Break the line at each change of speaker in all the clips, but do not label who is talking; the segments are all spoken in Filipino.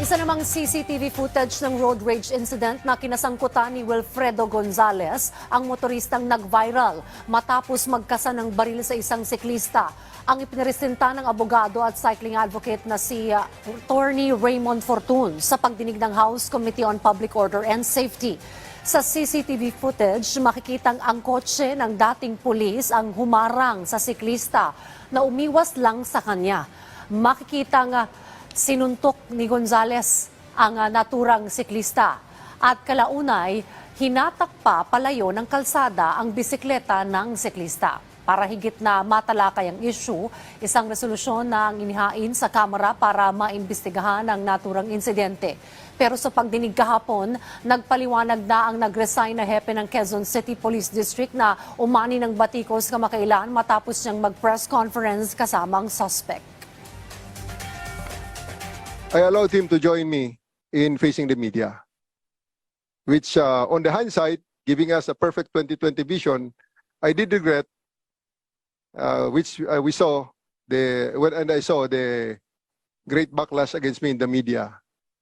Isa namang CCTV footage ng road rage incident na kinasangkutan ni Wilfredo Gonzalez, ang motoristang nag-viral matapos magkasa ng baril sa isang siklista. Ang ipiniresenta ng abogado at cycling advocate na si uh, Attorney Raymond Fortun sa pagdinig ng House Committee on Public Order and Safety. Sa CCTV footage, makikitang ang kotse ng dating pulis ang humarang sa siklista na umiwas lang sa kanya. Makikitang uh, sinuntok ni Gonzales ang uh, naturang siklista at kalaunay hinatak pa palayo ng kalsada ang bisikleta ng siklista. Para higit na matalakay ang issue, isang resolusyon na ang inihain sa Kamara para maimbestigahan ang naturang insidente. Pero sa pagdinig kahapon, nagpaliwanag na ang nag-resign na hepe ng Quezon City Police District na umani ng batikos kamakailan matapos niyang mag-press conference kasama ang suspect.
I allowed him to join me in facing the media, which, uh, on the hindsight, giving us a perfect 2020 vision, I did regret, uh, which uh, we saw the when and I saw the great backlash against me in the media.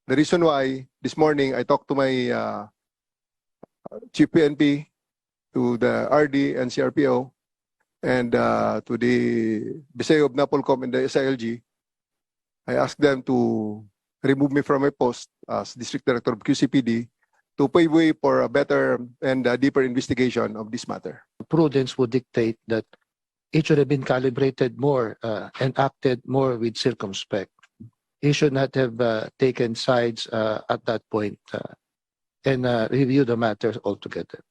The reason why this morning I talked to my uh, chief PNP, to the RD and CRPO, and uh, to the Biseo of Napolcom and the SILG. I asked them to remove me from my post as District Director of QCPD to pave way for a better and uh, deeper investigation of this matter.
prudence would dictate that it should have been calibrated more uh, and acted more with circumspect. He should not have uh, taken sides uh, at that point uh, and uh, review the matter altogether.